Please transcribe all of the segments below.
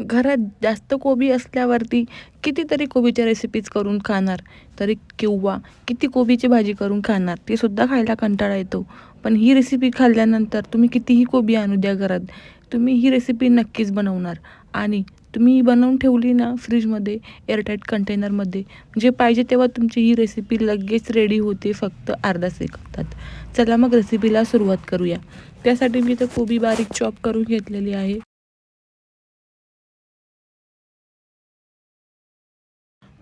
घरात जास्त कोबी असल्यावरती कितीतरी कोबीच्या रेसिपीज करून खाणार. तरी किंवा किती कोबीची भाजी करून खाणार ते सुद्धा खायला कंटाळा येतो. पण ही रेसिपी खाल्ल्यानंतर तुम्ही कितीही कोबी आणू द्या घरात तुम्ही ही रेसिपी नक्कीच बनवणार. आणि तुम्ही ही बनवून ठेवली ना फ्रीजमध्ये एअरटाईट कंटेनरमध्ये जे पाहिजे तेव्हा तुमची ही रेसिपी लगेच रेडी होते फक्त अर्धा सेकंदात. चला मग रेसिपीला सुरुवात करूया. त्यासाठी मी तर कोबी बारीक चॉप करून घेतलेली आहे.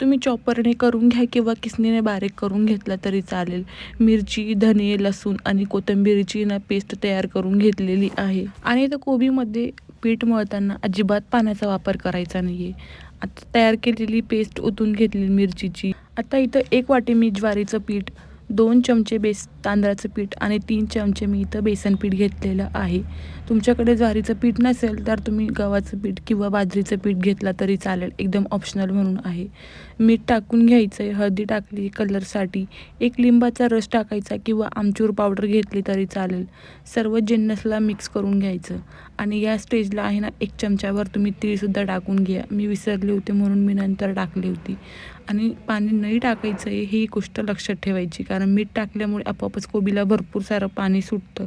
तुम्ही चॉपरने करून घ्या किंवा किसनीने बारीक करून घेतला तरी चालेल. मिरची धने लसूण आणि कोथिंबीरची ना पेस्ट तयार करून घेतलेली आहे. आणि इथं कोबीमध्ये पीठ मळताना अजिबात पाण्याचा वापर करायचा नाही आहे आता तयार केलेली पेस्ट ओतून घेतली मिरचीची. आता इथं एक वाटी मी ज्वारीचं पीठ दोन चमचे बेस तांदळाचं पीठ आणि तीन चमचे मी इथं बेसन पीठ घेतलेलं आहे. तुमच्याकडे ज्वारीचं पीठ नसेल तर तुम्ही गव्हाचं पीठ किंवा बाजरीचं पीठ घेतला तरी चालेल. एकदम ऑप्शनल म्हणून आहे. मीठ टाकून घ्यायचं आहे हळदी टाकली कलरसाठी. एक लिंबाचा रस टाकायचा किंवा आमचूर पावडर घेतली तरी चालेल. सर्व जिन्नसला मिक्स करून घ्यायचं. आणि या स्टेजला आहे ना एक चमच्यावर तुम्ही तीळसुद्धा टाकून घ्या. मी विसरले होते म्हणून मी नंतर टाकली होती. आणि पाणी नाही टाकायचं आहे ही गोष्ट लक्षात ठेवायची. कारण मीठ टाकल्यामुळे आपोआपच कोबीला भरपूर सारं पाणी सुटतं.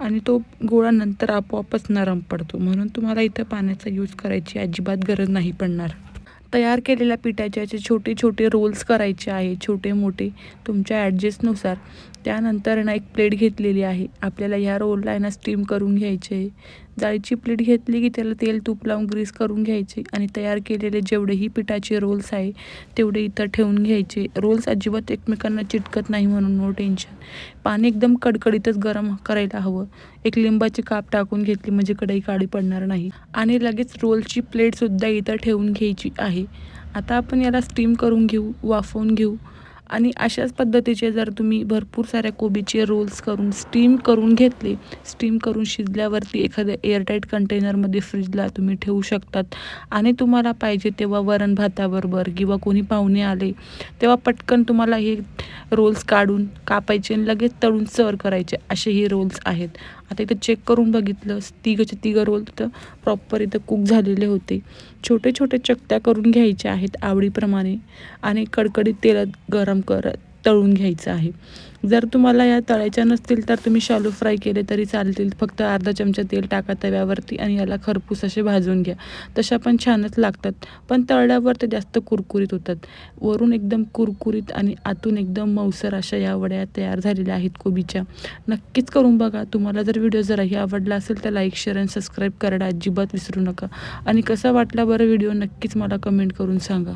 आणि तो गोळा नंतर आपोआपच नरम पडतो. म्हणून तुम्हाला इथं पाण्याचा यूज करायची अजिबात गरज नाही पडणार. तयार केलेल्या पिठाचे असे छोटे छोटे रोल्स करायचे आहे. छोटे मोठे तुमच्या ॲडजस्टनुसार त्यानंतर ना एक प्लेट घेतलेली आहे. आपल्याला ह्या रोलला आहे ना स्टीम करून घ्यायचे. आहे जाळीची प्लेट घेतली की त्याला तेल तूप लावून ग्रीस करून घ्यायचे आणि तयार केलेले जेवढेही पिठाचे रोल्स आहे तेवढे इथं ठेवून घ्यायचे. रोल्स अजिबात एकमेकांना चिटकत नाही म्हणून नो टेन्शन पाणी एकदम कडकडीतच गरम करायला हवं. एक लिंबाची काप टाकून घेतली म्हणजे कढई काळी पडणार नाही. आणि लगेच रोलची प्लेटसुद्धा इथं ठेवून घ्यायची आहे. आता आपण याला स्टीम करून घेऊ वाफवून घेऊ. आणि अशाच पद्धतीचे जर तुम्ही भरपूर साऱ्या कोबीचे रोल्स करून स्टीम करून घेतले स्टीम करून शिजल्यावरती एखाद्या एअरटाईट कंटेनरमध्ये फ्रीजला तुम्ही ठेवू शकतात. आणि तुम्हाला पाहिजे तेव्हा वरण भाताबरोबर किंवा कोणी पाहुणे आले तेव्हा पटकन तुम्हाला हे रोल्स काढून कापायचे आणि लगेच तळून सर्व करायचे. असे हे रोल्स आहेत. आता इथं चेक करून बघितलं तिघंचे तिघं रोल तिथं प्रॉपर इथं कुक झालेले होते. छोटे छोटे चकत्या करून घ्यायच्या आहेत आवडीप्रमाणे. आणि कडकडीत तेलात गरम कर तळून घ्यायचं आहे. जर तुम्हाला या तळायच्या नसतील तर तुम्ही शालू फ्राय केले तरी चालतील. फक्त अर्धा चमचा तेल टाका तव्यावरती आणि याला खरपूस असे भाजून घ्या. तशा पण छानच लागतात. पण तळल्यावर ते जास्त कुरकुरीत होतात. वरून एकदम कुरकुरीत आणि आतून एकदम मौसर अशा या वड्या तयार झालेल्या आहेत कोबीच्या. नक्कीच करून बघा. तुम्हाला जर व्हिडिओ जराही आवडला असेल तर लाईक शेअर आणि सबस्क्राईब करायला अजिबात विसरू नका. आणि कसा वाटला बरं व्हिडिओ नक्कीच मला कमेंट करून सांगा.